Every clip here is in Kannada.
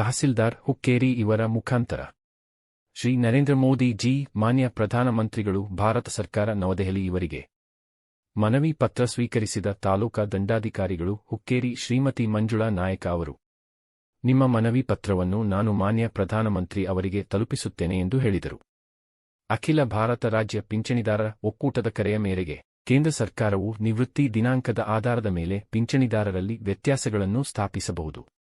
ತಹಸೀಲ್ದಾರ್ ಹುಕ್ಕೇರಿ ಇವರ ಮುಖಾಂತರ. ಶ್ರೀ ನರೇಂದ್ರ ಮೋದಿ ಜಿ, ಮಾನ್ಯ ಪ್ರಧಾನಮಂತ್ರಿಗಳು, ಭಾರತ ಸರ್ಕಾರ ನವದೆಹಲಿ ಇವರಿಗೆ. ಮನವಿ ಪತ್ರ ಸ್ವೀಕರಿಸಿದ ತಾಲೂಕಾ ದಂಡಾಧಿಕಾರಿಗಳು ಹುಕ್ಕೇರಿ ಶ್ರೀಮತಿ ಮಂಜುಳಾ ನಾಯಕ ಅವರು. ನಿಮ್ಮ ಮನವಿ ಪತ್ರವನ್ನು ನಾನು ಮಾನ್ಯ ಪ್ರಧಾನಮಂತ್ರಿ ಅವರಿಗೆ ತಲುಪಿಸುತ್ತೇನೆ ಎಂದು ಹೇಳಿದರು. ಅಖಿಲ ಭಾರತ ರಾಜ್ಯ ಪಿಂಚಣಿದಾರರ ಒಕ್ಕೂಟದ ಕರೆಯ ಮೇರೆಗೆ ಕೇಂದ್ರ ಸರ್ಕಾರವು ನಿವೃತ್ತಿ ದಿನಾಂಕದ ಆಧಾರದ ಮೇಲೆ ಪಿಂಚಣಿದಾರರಲ್ಲಿ ವ್ಯತ್ಯಾಸಗಳನ್ನು ಸ್ಥಾಪಿಸಬಹುದು.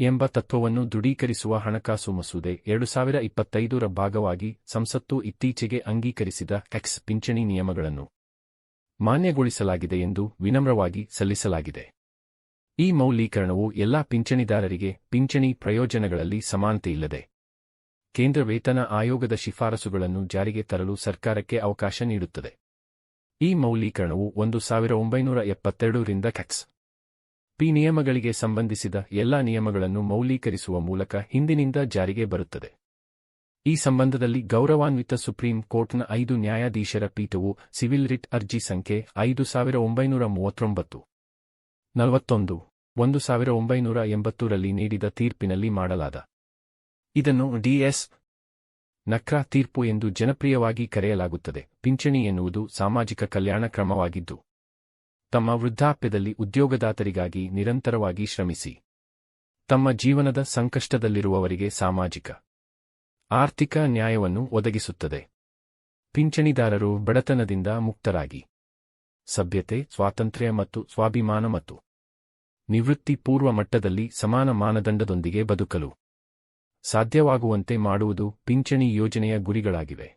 ಎಂಬ ತತ್ವವನ್ನು ದೃಢೀಕರಿಸುವ ಹಣಕಾಸು ಮಸೂದೆ ಎರಡು ಸಾವಿರ ಇಪ್ಪತ್ತೈದರ ಭಾಗವಾಗಿ ಸಂಸತ್ತು ಇತ್ತೀಚೆಗೆ ಅಂಗೀಕರಿಸಿದ ಎಕ್ಸ್ ಪಿಂಚಣಿ ನಿಯಮಗಳನ್ನು ಮಾನ್ಯಗೊಳಿಸಲಾಗಿದೆ ಎಂದು ವಿನಮ್ರವಾಗಿ ಸಲ್ಲಿಸಲಾಗಿದೆ. ಈ ಮೌಲ್ಯೀಕರಣವು ಎಲ್ಲಾ ಪಿಂಚಣಿದಾರರಿಗೆ ಪಿಂಚಣಿ ಪ್ರಯೋಜನಗಳಲ್ಲಿ ಸಮಾನತೆಯಿಲ್ಲದೆ ಕೇಂದ್ರ ವೇತನ ಆಯೋಗದ ಶಿಫಾರಸುಗಳನ್ನು ಜಾರಿಗೆ ತರಲು ಸರ್ಕಾರಕ್ಕೆ ಅವಕಾಶ ನೀಡುತ್ತದೆ. ಈ ಮೌಲ್ಯೀಕರಣವು ಒಂದು ಸಾವಿರ ಒಂಬೈನೂರ ಎಪ್ಪತ್ತೆರಡರಿಂದ ಕ್ಯಾಕ್ಸ್ ಪಿ ನಿಯಮಗಳಿಗೆ ಸಂಬಂಧಿಸಿದ ಎಲ್ಲಾ ನಿಯಮಗಳನ್ನು ಮೌಲ್ಯೀಕರಿಸುವ ಮೂಲಕ ಹಿಂದಿನಿಂದ ಜಾರಿಗೆ ಬರುತ್ತದೆ. ಈ ಸಂಬಂಧದಲ್ಲಿ ಗೌರವಾನ್ವಿತ ಸುಪ್ರೀಂ ಕೋರ್ಟ್ನ ಐದು ನ್ಯಾಯಾಧೀಶರ ಪೀಠವು ಸಿವಿಲ್ ರಿಟ್ ಅರ್ಜಿ ಸಂಖ್ಯೆ ಐದು ಸಾವಿರ ಒಂಬೈನೂರ ಮೂವತ್ತೊಂಬತ್ತು. ನಲವತ್ತೊಂದು ಒಂದು ಸಾವಿರ ಒಂಬೈನೂರ ಎಂಬತ್ತೂರಲ್ಲಿ ನೀಡಿದ ತೀರ್ಪಿನಲ್ಲಿ ಮಾಡಲಾದ ಇದನ್ನು ಡಿಎಸ್ ನಕ್ರಾ ತೀರ್ಪು ಎಂದು ಜನಪ್ರಿಯವಾಗಿ ಕರೆಯಲಾಗುತ್ತದೆ. ಪಿಂಚಣಿ ಎನ್ನುವುದು ಸಾಮಾಜಿಕ ಕಲ್ಯಾಣ ಕ್ರಮವಾಗಿದ್ದು ತಮ್ಮ ವೃದ್ಧಾಪ್ಯದಲ್ಲಿ ಉದ್ಯೋಗದಾತರಿಗಾಗಿ ನಿರಂತರವಾಗಿ ಶ್ರಮಿಸಿ. ತಮ್ಮ ಜೀವನದ ಸಂಕಷ್ಟದಲ್ಲಿರುವವರಿಗೆ ಸಾಮಾಜಿಕ, ಆರ್ಥಿಕ ನ್ಯಾಯವನ್ನು ಒದಗಿಸುತ್ತದೆ. ಪಿಂಚಣಿದಾರರು ಬಡತನದಿಂದ ಮುಕ್ತರಾಗಿ. ಸಭ್ಯತೆ, ಸ್ವಾತಂತ್ರ್ಯ ಮತ್ತು ಸ್ವಾಭಿಮಾನ ಮತ್ತು ನಿವೃತ್ತಿ ಪೂರ್ವ ಮಟ್ಟದಲ್ಲಿ ಸಮಾನ ಮಾನದಂಡದೊಂದಿಗೆ ಬದುಕಲು ಸಾಧ್ಯವಾಗುವಂತೆ ಮಾಡುವುದು ಪಿಂಚಣಿ ಯೋಜನೆಯ ಗುರಿಗಳಾಗಿವೆ.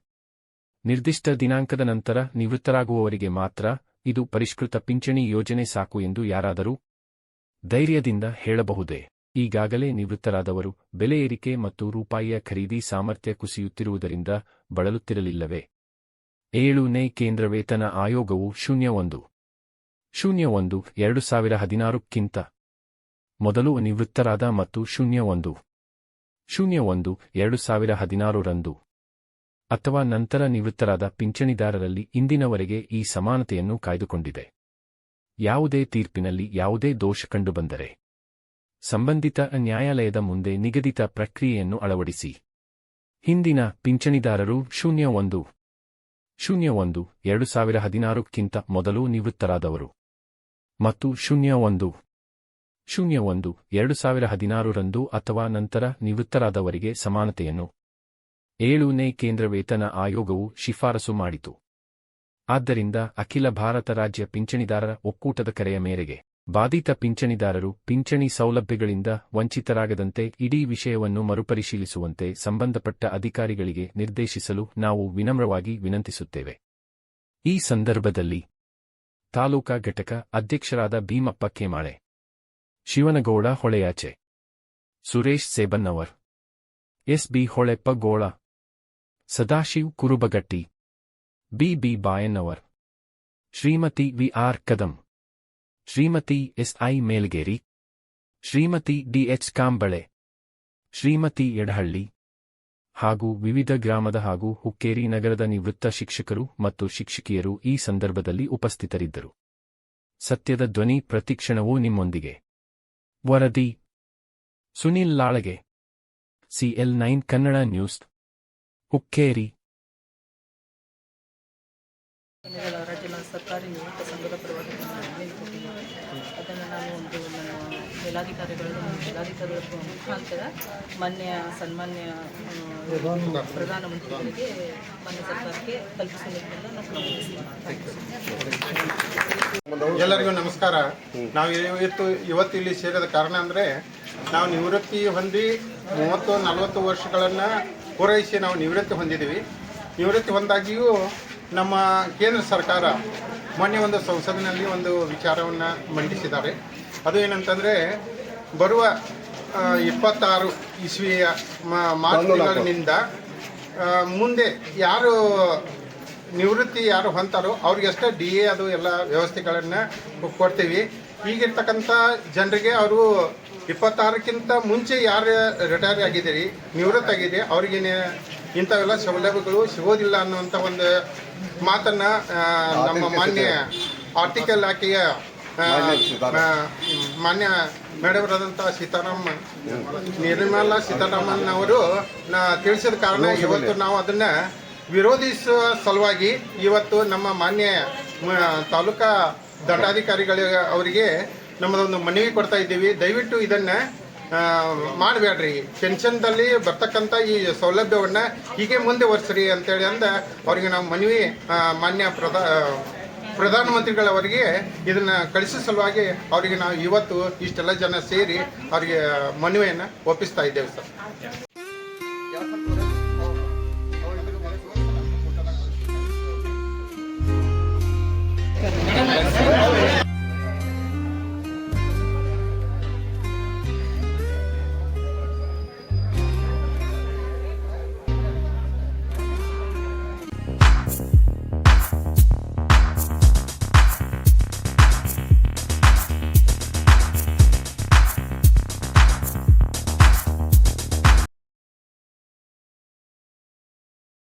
ನಿರ್ದಿಷ್ಟ ದಿನಾಂಕದ ನಂತರ ನಿವೃತ್ತರಾಗುವವರಿಗೆ ಮಾತ್ರ ಇದು ಪರಿಷ್ಕೃತ ಪಿಂಚಣಿ ಯೋಜನೆ ಸಾಕು ಎಂದು ಯಾರಾದರೂ ಧೈರ್ಯದಿಂದ ಹೇಳಬಹುದೇ? ಈಗಾಗಲೇ ನಿವೃತ್ತರಾದವರು ಬೆಲೆ ಏರಿಕೆ ಮತ್ತು ರೂಪಾಯಿಯ ಖರೀದಿ ಸಾಮರ್ಥ್ಯ ಕುಸಿಯುತ್ತಿರುವುದರಿಂದ ಬಳಲುತ್ತಿರಲಿಲ್ಲವೇ? ಏಳನೇ ಕೇಂದ್ರ ವೇತನ ಆಯೋಗವು ಶೂನ್ಯ ಒಂದು. ಶೂನ್ಯ ಒಂದು, ಎರಡು ಸಾವಿರ ಹದಿನಾರಕ್ಕಿಂತ ಮೊದಲು ನಿವೃತ್ತರಾದ ಮತ್ತು ಶೂನ್ಯ ಒಂದು. ಶೂನ್ಯ ಒಂದು, ಎರಡು ಸಾವಿರ ಹದಿನಾರರಂದು. ಅಥವಾ ನಂತರ ನಿವೃತ್ತರಾದ ಪಿಂಚಣಿದಾರರಲ್ಲಿ ಇಂದಿನವರೆಗೆ ಈ ಸಮಾನತೆಯನ್ನು ಕಾಯ್ದುಕೊಂಡಿದೆ. ಯಾವುದೇ ತೀರ್ಪಿನಲ್ಲಿ ಯಾವುದೇ ದೋಷ ಕಂಡುಬಂದರೆ ಸಂಬಂಧಿತ ನ್ಯಾಯಾಲಯದ ಮುಂದೆ ನಿಗದಿತ ಪ್ರಕ್ರಿಯೆಯನ್ನು ಅಳವಡಿಸಿ. ಹಿಂದಿನ ಪಿಂಚಣಿದಾರರು ಶೂನ್ಯ ಒಂದು ಶೂನ್ಯ ಒಂದು, ಎರಡು ಸಾವಿರ ಹದಿನಾರಕ್ಕಿಂತ ಮೊದಲು ನಿವೃತ್ತರಾದವರು. ಮತ್ತು ಶೂನ್ಯ ಒಂದು ಶೂನ್ಯ ಒಂದು, ಎರಡು ಸಾವಿರ ಹದಿನಾರರಂದು ಅಥವಾ ನಂತರ ನಿವೃತ್ತರಾದವರಿಗೆ ಸಮಾನತೆಯನ್ನು ಏಳನೇ ಕೇಂದ್ರ ವೇತನ ಆಯೋಗವು ಶಿಫಾರಸು ಮಾಡಿತು. ಆದ್ದರಿಂದ ಅಖಿಲ ಭಾರತ ರಾಜ್ಯ ಪಿಂಚಣಿದಾರರ ಒಕ್ಕೂಟದ ಕರೆಯ ಮೇರೆಗೆ ಬಾಧಿತ ಪಿಂಚಣಿದಾರರು ಪಿಂಚಣಿ ಸೌಲಭ್ಯಗಳಿಂದ ವಂಚಿತರಾಗದಂತೆ ಇಡೀ ವಿಷಯವನ್ನು ಮರುಪರಿಶೀಲಿಸುವಂತೆ ಸಂಬಂಧಪಟ್ಟ ಅಧಿಕಾರಿಗಳಿಗೆ ನಿರ್ದೇಶಿಸಲು ನಾವು ವಿನಮ್ರವಾಗಿ ವಿನಂತಿಸುತ್ತೇವೆ. ಈ ಸಂದರ್ಭದಲ್ಲಿ ತಾಲೂಕಾ ಘಟಕ ಅಧ್ಯಕ್ಷರಾದ Bheemappa Kemale, Shivanagouda Holeyache, Suresh Sebannavar S B Holeppa Gola Sadashiv Kurubagatti. B. B. Bayannavar. Shrimati V. R. Kadam. Shrimati S. I. Melgeri. Shrimati D. H. Kamble. Shrimati Edahalli ಹಾಗೂ ವಿವಿಧ ಗ್ರಾಮದ ಹಾಗೂ ಹುಕ್ಕೇರಿ ನಗರದ ನಿವೃತ್ತ ಶಿಕ್ಷಕರು ಮತ್ತು ಶಿಕ್ಷಕಿಯರು ಈ ಸಂದರ್ಭದಲ್ಲಿ ಉಪಸ್ಥಿತರಿದ್ದರು. ಸತ್ಯದ ಧ್ವನಿ ಪ್ರತಿಕ್ಷಣವೂ ನಿಮ್ಮೊಂದಿಗೆ. ವರದಿ. Sunil Lalage. C L nine, Kannada news. Hukkeri. ರಾಜ್ಯದ ಸರ್ಕಾರಿ ನಿವೃತ್ತ ಸಂಘದ ಪರವಾಗಿ ಅದನ್ನು ನಾನು ಒಂದು ನನ್ನ ಮೇಲಾಧಿಕಾರಿಗಳು ಮೇಲಾಧಿಕಾರಿಗಳ ಮುಖಾಂತರ ಮಾನ್ಯ ಸನ್ಮಾನ್ಯ ಪ್ರಧಾನಮಂತ್ರಿಗಳಿಗೆ ಮಾನ್ಯ ಸರ್ಕಾರಕ್ಕೆ ನಾನು ಎಲ್ಲರಿಗೂ ನಮಸ್ಕಾರ. ನಾವು ಇವತ್ತು ಇವತ್ತು ಇಲ್ಲಿ ಸೇರಿದ ಕಾರಣ ಅಂದರೆ ನಾವು ನಿವೃತ್ತಿ ಹೊಂದಿ ಮೂವತ್ತು ನಲವತ್ತು ವರ್ಷಗಳನ್ನು ಪೂರೈಸಿ ನಾವು ನಿವೃತ್ತಿ ಹೊಂದಿದ್ದೀವಿ. ನಿವೃತ್ತಿ ಹೊಂದಾಗಿಯೂ ನಮ್ಮ ಕೇಂದ್ರ ಸರ್ಕಾರ ಮೊನ್ನೆ ಒಂದು ಸಂಸತ್ತಿನಲ್ಲಿ ಒಂದು ವಿಚಾರವನ್ನು ಮಂಡಿಸಿದ್ದಾರೆ. ಅದು ಏನಂತಂದರೆ ಬರುವ ಇಪ್ಪತ್ತಾರು ಇಸ್ವಿಯ ಮ- ಮಾರ್ಚ್ ತಿಂಗಳಿನಿಂದ ಮುಂದೆ ಯಾರು ನಿವೃತ್ತಿ ಯಾರು ಹೊಂತಾರೋ ಅವ್ರಿಗೆಷ್ಟೇ ಡಿ ಎ ಅದು ಎಲ್ಲ ವ್ಯವಸ್ಥೆಗಳನ್ನು ಕೊಡ್ತೀವಿ. ಈಗಿರ್ತಕ್ಕಂಥ ಜನರಿಗೆ ಅವರು ಇಪ್ಪತ್ತಾರಕ್ಕಿಂತ ಮುಂಚೆ ಯಾರು ರಿಟೈರ್ ಆಗಿದ್ದೀರಿ ನಿವೃತ್ತ ಆಗಿದೆ ಅವ್ರಿಗೇನೆ ಇಂಥವೆಲ್ಲ ಸೌಲಭ್ಯಗಳು ಸಿಗೋದಿಲ್ಲ ಅನ್ನುವಂಥ ಒಂದು ಮಾತನ್ನು ನಮ್ಮ ಮಾನ್ಯ ಆರ್ಟಿಕಲ್ ಇಲಾಖೆಯ ಮಾನ್ಯ ಮೇಡಮರಾದಂಥ ಸೀತಾರಾಮ್ ನಿರ್ಮಲಾ ಸೀತಾರಾಮನ್ ಅವರು ತಿಳಿಸಿದ ಕಾರಣ ಇವತ್ತು ನಾವು ಅದನ್ನ ವಿರೋಧಿಸುವ ಸಲುವಾಗಿ ಇವತ್ತು ನಮ್ಮ ಮಾನ್ಯ ತಾಲೂಕಾ ದಂಡಾಧಿಕಾರಿಗಳ ಅವರಿಗೆ ನಮ್ಮದೊಂದು ಮನವಿ ಕೊಡ್ತಾ ಇದ್ದೀವಿ. ದಯವಿಟ್ಟು ಇದನ್ನ ಮಾಡಬೇಡ್ರಿ ಪೆನ್ಷನ್ದಲ್ಲಿ ಬರ್ತಕ್ಕಂಥ ಈ ಸೌಲಭ್ಯವನ್ನ ಹೀಗೆ ಮುಂದೆ ವರ್ಸ್ರಿ ಅಂತೇಳಿ ಅಂದ ಅವರಿಗೆ ನಾವು ಮನವಿ ಮಾನ್ಯ ಪ್ರಧಾ ಪ್ರಧಾನಮಂತ್ರಿಗಳವರಿಗೆ ಇದನ್ನ ಕಳಿಸೋ ಸಲುವಾಗಿ ಅವರಿಗೆ ನಾವು ಇವತ್ತು ಇಷ್ಟೆಲ್ಲ ಜನ ಸೇರಿ ಅವರಿಗೆ ಮನವಿಯನ್ನು ಒಪ್ಪಿಸ್ತಾ ಇದ್ದೇವೆ ಸರ್.